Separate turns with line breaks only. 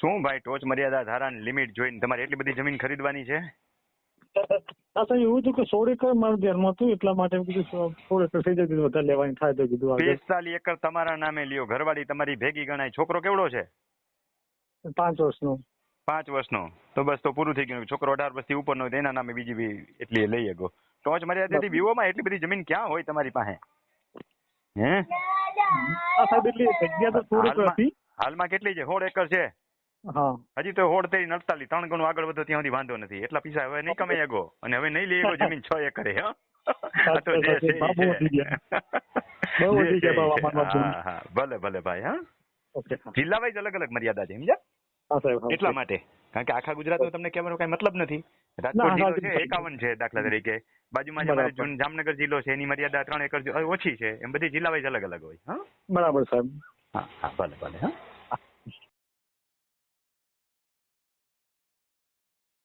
શું ભાઈ ટોચ મર્યાદા ધારા લિમિટ જોઈને તમારે એટલી બધી જમીન ખરીદવાની છે?
હા સાહેબ એવું હતું કે સોળ એકર મારું ધ્યાનમાં હતું એટલા માટે કીધું સોળ એકર થઈ જાય વધારે લેવાની થાય તો કીધું
પિસ્તાલીસ એકર તમારા નામે લ્યો ઘરવાળી તમારી ભેગી ગણાય. છોકરો કેવડો છે?
પાંચ વર્ષનો.
પાંચ વર્ષનો. તો બસ તો પૂરું થઈ ગયું. છોકરો અઢાર વર્ષથી ઉપરનો હોય તો એના નામે બીજી બી એટલી લઈ શકો. ટોચ મર્યાદાથી વિવોમાં એટલી બધી જમીન ક્યાં હોય તમારી પાસે? હે?
સાહેબ એટલી જગ્યા તો સોળ
હાલમાં
હતી.
હાલમાં કેટલી છે? સોળ એકર છે. હજી તો હોડ તેરી અડતાલીસ ત્રણ ગણું આગળ વધો ત્યાં સુધી વાંધો નથી. એટલા પૈસા હવે નહીં કમાઈ આગો. અને હવે નહીં લઈ શકો જમીન છ એકરે હો. ભલે ભલે ભાઈ હા. જિલ્લા વાઇઝ અલગ અલગ મર્યાદા છે સમજ્યા? એટલા માટે. કારણ કે આખા ગુજરાતમાં તમને કહેવાનો કઈ મતલબ નથી. રાજકોટ જિલ્લો છે એકાવન છે દાખલા તરીકે. બાજુમાં જામનગર જિલ્લો છે એની મર્યાદા ત્રણ એકર ઓછી છે. એમ બધી જિલ્લા વાઇઝ અલગ અલગ હોય હા.
બરાબર સાહેબ.
હા હા ભલે ભલે હા.